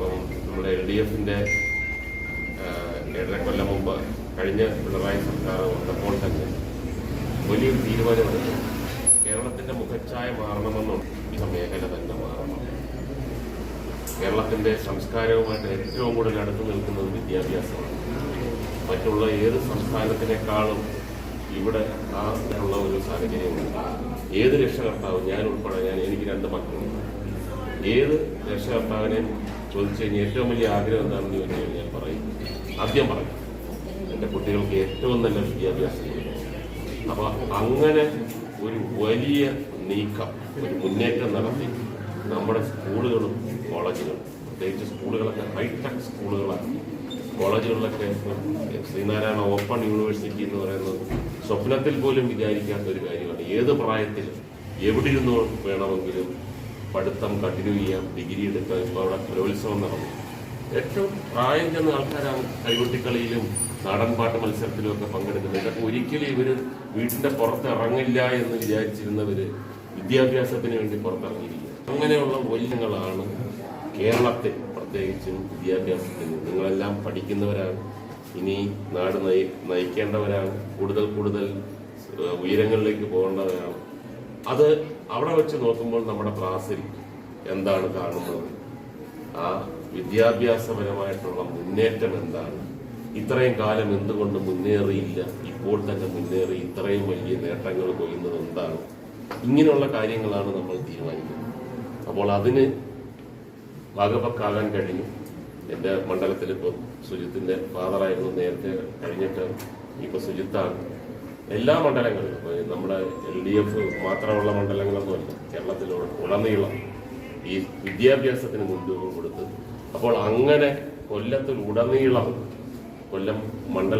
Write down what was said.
അപ്പം നമ്മുടെ L D എഫിന്റെ ഏഴര കൊല്ലം മുമ്പ് കഴിഞ്ഞ പിണറായി സർക്കാർ വന്നപ്പോൾ തന്നെ വലിയൊരു തീരുമാനമെടുത്തു. കേരളത്തിന്റെ മുഖച്ഛായ മാറണമെന്നുണ്ട് ഈ മേഖല തന്നെ മാറണം. കേരളത്തിന്റെ സംസ്കാരവുമായിട്ട് ഏറ്റവും കൂടുതൽ അടുത്ത് നിൽക്കുന്നത് വിദ്യാഭ്യാസമാണ്. മറ്റുള്ള ഏത് സംസ്ഥാനത്തിനേക്കാളും ഇവിടെ ആ ഉള്ള ഒരു സാഹചര്യമുണ്ട്. ഏത് രക്ഷകർത്താവും ഞാൻ ഉൾപ്പെടെ ഞാൻ എനിക്ക് രണ്ട് മക്കളുണ്ട്. ഏത് രക്ഷകർത്താവിനെയും ചോദിച്ചു കഴിഞ്ഞാൽ ഏറ്റവും വലിയ ആഗ്രഹം എന്താണെന്ന് ചോദിച്ചു കഴിഞ്ഞാൽ പറയും. ആദ്യം പറയും. എന്റെ കുട്ടികൾക്ക് ഏറ്റവും നല്ല വിദ്യാഭ്യാസം അപ്പൊ അങ്ങനെ ഒരു വലിയ നീക്കം ഒരു മുന്നേറ്റം നടത്തി നമ്മുടെ സ്കൂളുകളും കോളേജുകളും പ്രത്യേകിച്ച് സ്കൂളുകളൊക്കെ ഹൈടെക് സ്കൂളുകളാക്കി. കോളേജുകളിലൊക്കെ ശ്രീനാരായണ ഓപ്പൺ യൂണിവേഴ്സിറ്റി എന്ന് പറയുന്നത് സ്വപ്നത്തിൽ പോലും വിചാരിക്കാത്ത ഒരു കാര്യമാണ്. ഏത് പ്രായത്തിലും എവിടെ ഇരുന്ന് വേണമെങ്കിലും പഠിത്തം കണ്ടിന്യൂ ചെയ്യാം ഡിഗ്രി എടുക്കാം ഇപ്പോൾ അവിടെ കലോത്സവം നടന്നു. ഏറ്റവും പ്രായം ചെന്ന ആൾക്കാരാണ് കൈകൊട്ടിക്കളിയിലും നാടൻപാട്ട് മത്സരത്തിലും ഒക്കെ പങ്കെടുക്കുന്നത്. ഇതൊക്കെ ഒരിക്കലും ഇവർ വീട്ടിന്റെ പുറത്ത് ഇറങ്ങില്ല എന്ന് വിചാരിച്ചിരുന്നവർ വിദ്യാഭ്യാസത്തിന് വേണ്ടി പുറത്തിറങ്ങിയിരിക്കുക അങ്ങനെയുള്ള മൂല്യങ്ങളാണ് കേരളത്തിൽ പ്രത്യേകിച്ചും വിദ്യാഭ്യാസത്തിന്. നിങ്ങളെല്ലാം പഠിക്കുന്നവരാണ്. ഇനി നാട് നയി നയിക്കേണ്ടവരാണ്. കൂടുതൽ കൂടുതൽ ഉയരങ്ങളിലേക്ക് പോകേണ്ടവരാണ്. അത് അവിടെ വെച്ച് നോക്കുമ്പോൾ നമ്മുടെ ക്ലാസ്സിൽ എന്താണ് കാണുന്നത്? ആ വിദ്യാഭ്യാസപരമായിട്ടുള്ള മുന്നേറ്റം എന്താണ്? ഇത്രയും കാലം എന്തുകൊണ്ട് മുന്നേറിയില്ല? ഇപ്പോൾ തന്നെ മുന്നേറി ഇത്രയും വലിയ നേട്ടങ്ങൾ കൊയ്യുന്നത് എന്താണ്? ഇങ്ങനെയുള്ള കാര്യങ്ങളാണ് നമ്മൾ തീരുമാനിക്കുന്നത്. അപ്പോൾ അതിന് വകപ്പക്കാകാൻ കഴിഞ്ഞു. എന്റെ മണ്ഡലത്തിൽ ഇപ്പോൾ സുജിത്തിന്റെ ഫാദറായിരുന്നു നേരത്തെ കഴിഞ്ഞിട്ട് ഇപ്പോൾ സുജിത്താണ്. എല്ലാ മണ്ഡലങ്ങളിലും നമ്മുടെ എൽ ഡി എഫ് മാത്രമുള്ള മണ്ഡലങ്ങളൊന്നുമല്ല കേരളത്തിൽ ഉടനീളം ഈ വിദ്യാഭ്യാസത്തിന് മുൻതൂക്കം കൊടുത്ത് അപ്പോൾ അങ്ങനെ കൊല്ലത്തിൽ ഉടനീളം കൊല്ലം മണ്ഡല